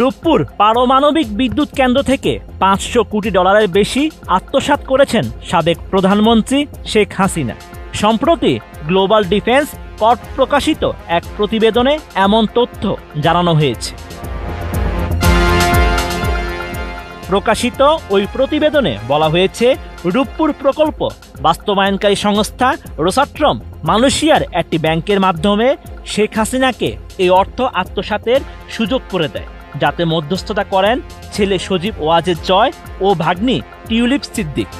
রূপপুর পারমাণবিক বিদ্যুৎ কেন্দ্র থেকে পাঁচশো কোটি ডলারের বেশি আত্মসাৎ করেছেন সাবেক প্রধানমন্ত্রী শেখ হাসিনা। সম্প্রতি গ্লোবাল ডিফেন্স কর্প প্রকাশিত এক প্রতিবেদনে এমন তথ্য জানানো হয়েছে। প্রকাশিত ওই প্রতিবেদনে বলা হয়েছে, রূপপুর প্রকল্প বাস্তবায়নকারী সংস্থা রোসাট্রম মালয়েশিয়ার একটি ব্যাংকের মাধ্যমে শেখ হাসিনাকে এই অর্থ আত্মসাতের সুযোগ করে দেয়। যাতে মধ্যস্থতা করেন ছেলে সজীব ওয়াজের জয় ও ভাগ্নি টিউলিপ সিদ্দিক।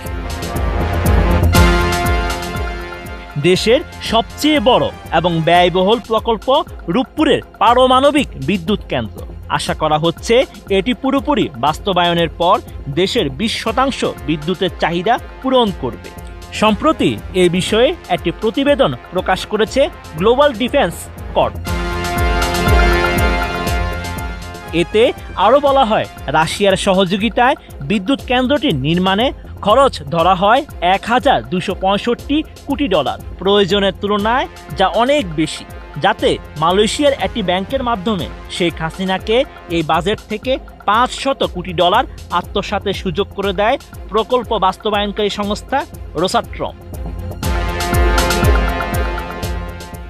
দেশের সবচেয়ে বড় এবং ব্যয়বহুল প্রকল্প রূপপুরের পারমাণবিক বিদ্যুৎ কেন্দ্র। আশা করা হচ্ছে এটি পুরোপুরি বাস্তবায়নের পর দেশের বিশ শতাংশ বিদ্যুতের চাহিদা পূরণ করবে। সম্প্রতি এ বিষয়ে একটি প্রতিবেদন প্রকাশ করেছে গ্লোবাল ডিফেন্স কর্প এতে আরও বলা হয়, রাশিয়ার সহযোগিতায় বিদ্যুৎ কেন্দ্রটির নির্মাণে খরচ ধরা হয় এক হাজার দুশো পঁয়ষট্টি কোটি ডলার। প্রয়োজনের তুলনায় যা অনেক বেশি, যাতে মালয়েশিয়ার একটি ব্যাংকের মাধ্যমে শেখ হাসিনাকে এই বাজেট থেকে পাঁচ শত কোটি ডলার আত্মসাতের সুযোগ করে দেয় প্রকল্প বাস্তবায়নকারী সংস্থা রোসাট্রম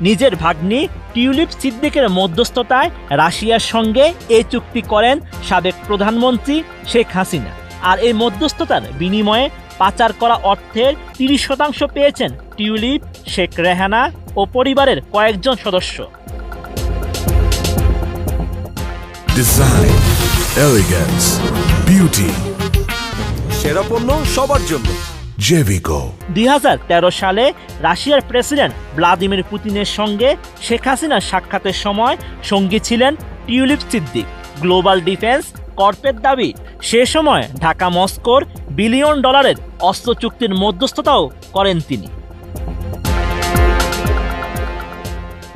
নিজের ভাগ্নি টিউলিপ সিদ্দিকের মধ্যস্থতায় রাশিয়ার সঙ্গে এই চুক্তি করেন সাবেক প্রধানমন্ত্রী শেখ হাসিনা। আর এই মধ্যস্থতার বিনিময়ে পাচার করা অর্থের তিরিশ শতাংশ পেয়েছেন টিউলিপ শেখ রেহানা ও পরিবারের কয়েকজন সদস্য। সেরা পণ্য সবার জন্য। Jevico. দুই সালে রাশিয়ার প্রেসিডেন্ট ভ্লাদিমির পুতিনের সঙ্গে শেখ হাসিনার সাক্ষাতের সময় সঙ্গী ছিলেন টিউলিপ সিদ্দিক। গ্লোবাল ডিফেন্স কর্পের দাবি, সে সময় ঢাকা মস্কোর বিলিয়ন ডলারের অস্ত্র চুক্তির মধ্যস্থতাও করেন তিনি।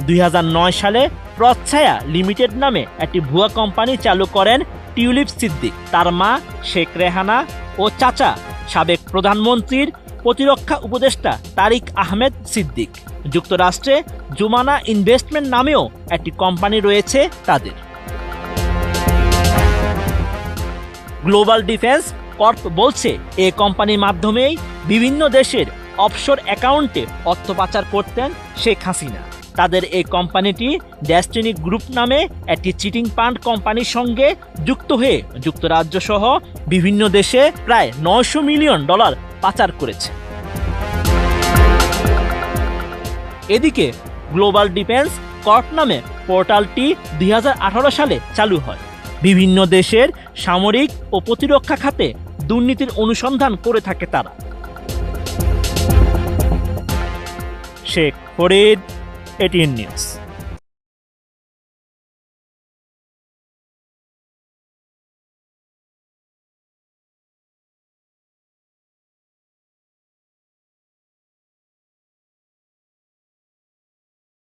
দুই হাজার নয় সালে প্রচ্ছায়া লিমিটেড নামে একটি ভুয়া কোম্পানি চালু করেন টিউলিপ সিদ্দিক। তার মা শেখ রেহানা ও চাচা সাবেক প্রধানমন্ত্রীর প্রতিরক্ষা উপদেষ্টা তারিক আহমেদ সিদ্দিক। যুক্তরাষ্ট্রে জুমানা ইনভেস্টমেন্ট নামেও একটি কোম্পানি রয়েছে তাদের। গ্লোবাল ডিফেন্স কর্প বলছে, এ কোম্পানির মাধ্যমেই বিভিন্ন দেশের অফশোর অ্যাকাউন্টে অর্থ পাচার করতেন শেখ হাসিনা। তাদের এই কোম্পানিটি ড্যাস্টিনি গ্রুপ নামে একটি চিটিং ফান্ড কোম্পানির সঙ্গে যুক্ত হয়ে যুক্তরাজ্য সহ বিভিন্ন দেশে প্রায় নয়শো মিলিয়ন ডলার পাচার করেছে। এদিকে গ্লোবাল ডিফেন্স কর্প নামে পোর্টালটি দুই হাজার আঠারো সালে চালু হয়। বিভিন্ন দেশের সামরিক ও প্রতিরক্ষা খাতে দুর্নীতির অনুসন্ধান করে থাকে তারা। শেখ ফরিদ 18 News.